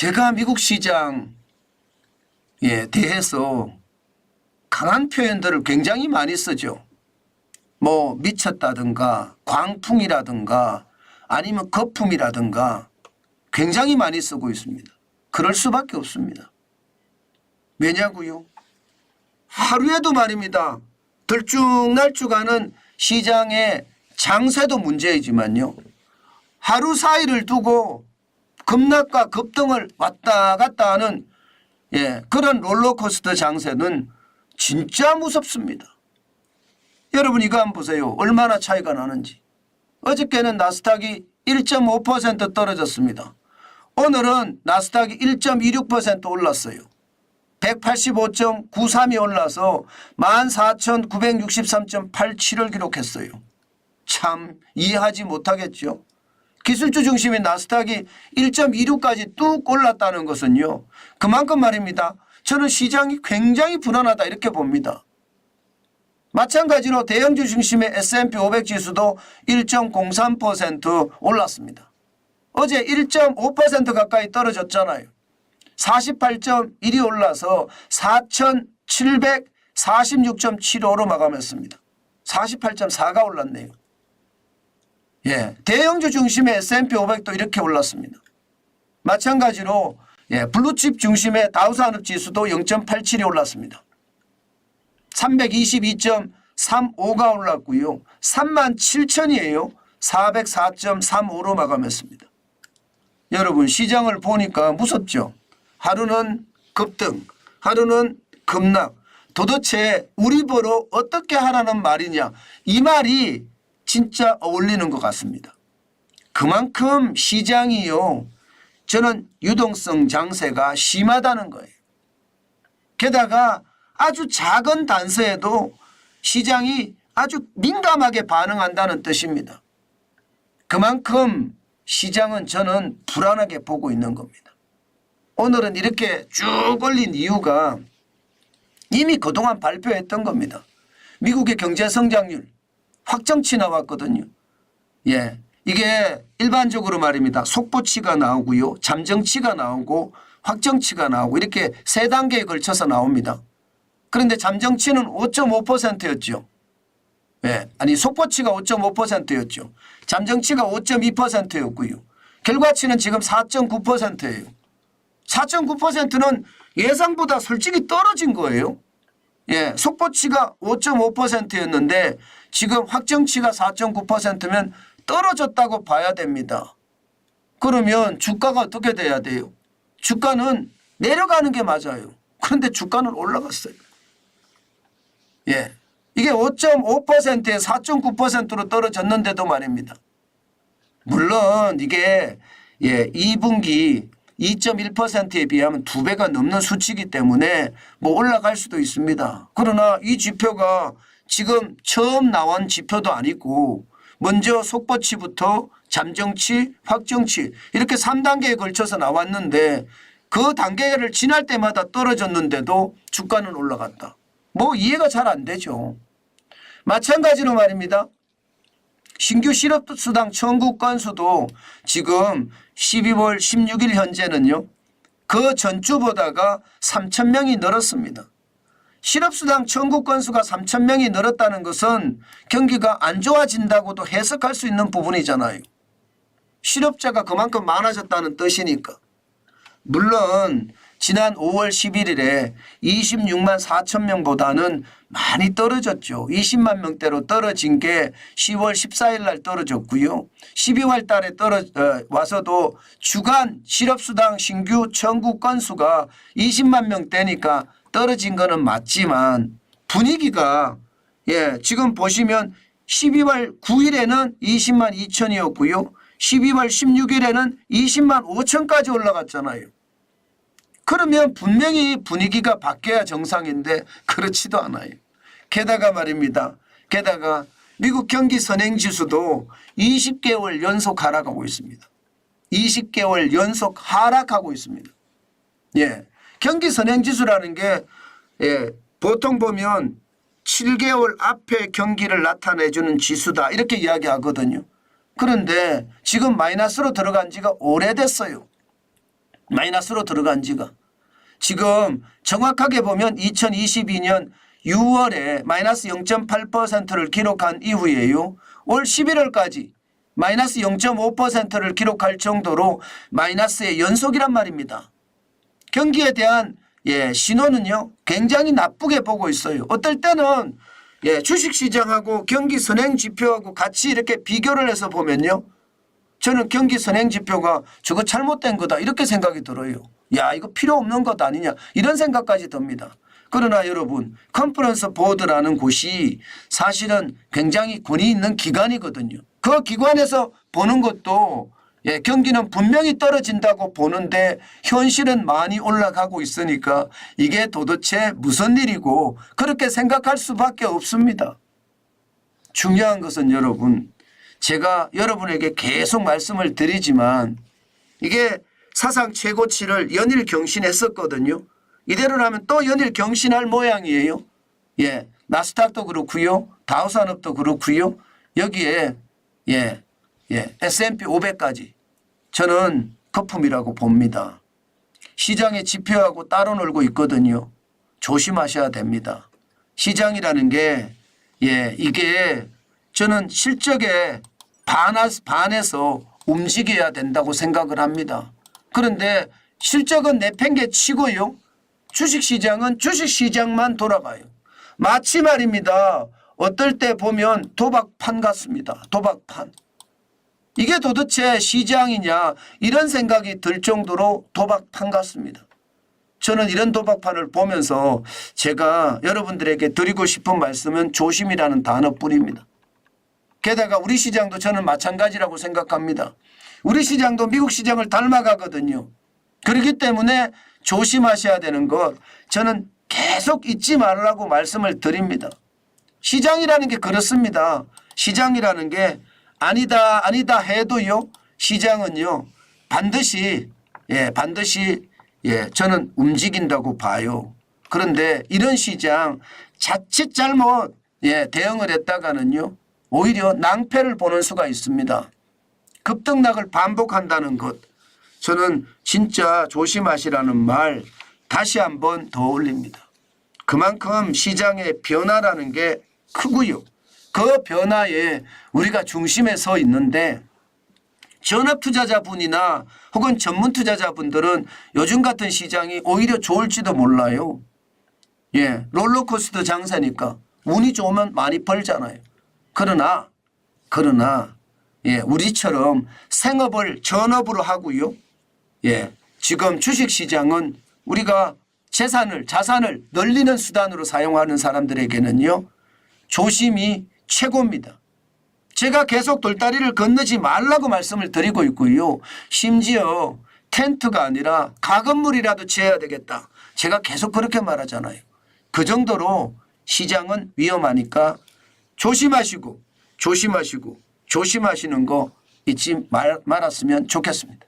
제가 미국 시장에 대해서 강한 표현들을 굉장히 많이 쓰죠. 뭐 미쳤다든가 광풍이라든가 아니면 거품이라든가 굉장히 많이 쓰고 있습니다. 그럴 수밖에 없습니다. 왜냐고요? 하루에도 말입니다. 들쭉날쭉하는 시장의 장세도 문제이지만요. 하루 사이를 두고 급락과 급등을 왔다 갔다 하는 예, 그런 롤러코스터 장세는 진짜 무섭습니다. 여러분 이거 한번 보세요. 얼마나 차이가 나는지. 어저께는 나스닥이 1.5% 떨어졌습니다. 오늘은 나스닥이 1.26% 올랐어요. 185.93이 올라서 14,963.87을 기록했어요. 참 이해하지 못하겠죠. 기술주 중심인 나스닥이 1.26까지 뚝 올랐다는 것은요. 그만큼 말입니다. 저는 시장이 굉장히 불안하다 이렇게 봅니다. 마찬가지로 대형주 중심의 S&P 500 지수도 1.03% 올랐습니다. 어제 1.5% 가까이 떨어졌잖아요. 48.1이 올라서 4,746.75로 마감했습니다. 48.4가 올랐네요. 예, 대형주 중심의 S&P 500도 이렇게 올랐습니다. 마찬가지로 예, 블루칩 중심의 다우산업 지수도 0.87이 올랐습니다. 322.35가 올랐고요. 3만 7천이에요. 404.35로 마감했습니다. 여러분 시장을 보니까 무섭죠. 하루는 급등, 하루는 급락. 도대체 우리 보러 어떻게 하라는 말이냐. 이 말이 진짜 어울리는 것 같습니다. 그만큼 시장이요. 저는 유동성 장세가 심하다는 거예요. 게다가 아주 작은 단서에도 시장이 아주 민감하게 반응한다는 뜻입니다. 그만큼 시장은 저는 불안하게 보고 있는 겁니다. 오늘은 이렇게 쭉 올린 이유가 이미 그동안 발표했던 겁니다. 미국의 경제 성장률 확정치 나왔거든요. 예. 이게 일반적으로 말입니다. 속보치가 나오고요. 잠정치가 나오고 확정치가 나오고 이렇게 세 단계에 걸쳐서 나옵니다. 그런데 잠정치는 5.5%였죠. 예. 아니 속보치가 5.5%였죠. 잠정치가 5.2%였고요. 결과치는 지금 4.9%예요. 4.9%는 예상보다 솔직히 떨어진 거예요. 예, 속보치가 5.5%였는데 지금 확정치가 4.9%면 떨어졌다고 봐야 됩니다. 그러면 주가가 어떻게 돼야 돼요? 주가는 내려가는 게 맞아요. 그런데 주가는 올라갔어요. 예. 이게 5.5%에 4.9%로 떨어졌는데도 말입니다. 물론 이게 예, 2분기 2.1%에 비하면 두 배가 넘는 수치이기 때문에 뭐 올라갈 수도 있습니다. 그러나 이 지표가 지금 처음 나온 지표도 아니고 먼저 속보치부터 잠정치, 확정치 이렇게 3단계에 걸쳐서 나왔는데 그 단계를 지날 때마다 떨어졌는데도 주가는 올라갔다. 뭐 이해가 잘 안 되죠. 마찬가지로 말입니다. 신규 실업수당 청구 건수도 지금 12월 16일 현재는요. 그 전주보다가 3천 명이 늘었습니다. 실업수당 청구 건수가 3천 명이 늘었다는 것은 경기가 안 좋아진다고도 해석할 수 있는 부분이잖아요. 실업자가 그만큼 많아졌다는 뜻이니까. 물론 지난 5월 11일에 26만 4천 명보다는 많이 떨어졌죠. 20만 명대로 떨어진 게 10월 14일 날 떨어졌고요. 12월 달에 떨어 어, 와서도 주간 실업수당 신규 청구 건수가 20만 명대니까 떨어진 거는 맞지만 분위기가 예, 지금 보시면 12월 9일에는 20만 2천이었고요. 12월 16일에는 20만 5천까지 올라갔잖아요. 그러면 분명히 분위기가 바뀌어야 정상인데 그렇지도 않아요. 게다가 말입니다. 게다가 미국 경기 선행 지수도 20개월 연속 하락하고 있습니다. 20개월 연속 하락하고 있습니다. 예. 경기 선행 지수라는 게 예, 보통 보면 7개월 앞에 경기를 나타내 주는 지수다. 이렇게 이야기하거든요. 그런데 지금 마이너스로 들어간 지가 오래됐어요. 마이너스로 들어간 지가. 지금 정확하게 보면 2022년 6월에 마이너스 0.8%를 기록한 이후에요. 올 11월까지 마이너스 0.5%를 기록할 정도로 마이너스의 연속이란 말입니다. 경기에 대한 예, 신호는요 굉장히 나쁘게 보고 있어요. 어떨 때는 예, 주식시장하고 경기 선행 지표하고 같이 이렇게 비교를 해서 보면요. 저는 경기 선행 지표가 저거 잘못된 거다 이렇게 생각이 들어요. 야 이거 필요 없는 것 아니냐 이런 생각까지 듭니다. 그러나 여러분 컨퍼런스 보드라는 곳이 사실은 굉장히 권위 있는 기관이거든요. 그 기관에서 보는 것도 예, 경기는 분명히 떨어진다고 보는데 현실은 많이 올라가고 있으니까 이게 도대체 무슨 일이고 그렇게 생각할 수밖에 없습니다. 중요한 것은 여러분 제가 여러분에게 계속 말씀을 드리지만 이게 사상 최고치를 연일 경신했었거든요. 이대로라면 또 연일 경신할 모양이에요. 예. 나스닥도 그렇고요. 다우산업도 그렇고요. 여기에 예. 예. S&P 500까지 저는 거품이라고 봅니다. 시장의 지표하고 따로 놀고 있거든요. 조심하셔야 됩니다. 시장이라는 게 예, 이게 저는 실적에 반해서 움직여야 된다고 생각을 합니다. 그런데 실적은 내팽개 치고요. 주식시장은 주식시장만 돌아가요. 마치 말입니다. 어떨 때 보면 도박판 같습니다. 도박판. 이게 도대체 시장이냐 이런 생각이 들 정도로 도박판 같습니다. 저는 이런 도박판을 보면서 제가 여러분들에게 드리고 싶은 말씀은 조심이라는 단어뿐입니다. 게다가 우리 시장도 저는 마찬가지라고 생각합니다. 우리 시장도 미국 시장을 닮아가거든요. 그렇기 때문에 조심하셔야 되는 것 저는 계속 잊지 말라고 말씀을 드립니다. 시장이라는 게 그렇습니다. 시장이라는 게 아니다 아니다 해도요. 시장은요. 반드시 예 반드시 예 저는 움직인다고 봐요. 그런데 이런 시장 자칫 잘못 예 대응을 했다가는요. 오히려 낭패를 보는 수가 있습니다. 급등락을 반복한다는 것 저는 진짜 조심하시라는 말 다시 한번 더 올립니다. 그만큼 시장의 변화라는 게 크고요. 그 변화에 우리가 중심에 서 있는데 전업 투자자분이나 혹은 전문 투자자분들은 요즘 같은 시장이 오히려 좋을지도 몰라요. 예, 롤러코스터 장사니까 운이 좋으면 많이 벌잖아요. 그러나 그러나 예, 우리처럼 생업을 전업으로 하고요. 예, 지금 주식 시장은 우리가 재산을 자산을 늘리는 수단으로 사용하는 사람들에게는요. 조심이 최고입니다. 제가 계속 돌다리를 건너지 말라고 말씀을 드리고 있고요. 심지어 텐트가 아니라 가건물이라도 지어야 되겠다. 제가 계속 그렇게 말하잖아요. 그 정도로 시장은 위험하니까 조심하시고 조심하시고 조심하시는 거 잊지 말, 말았으면 좋겠습니다.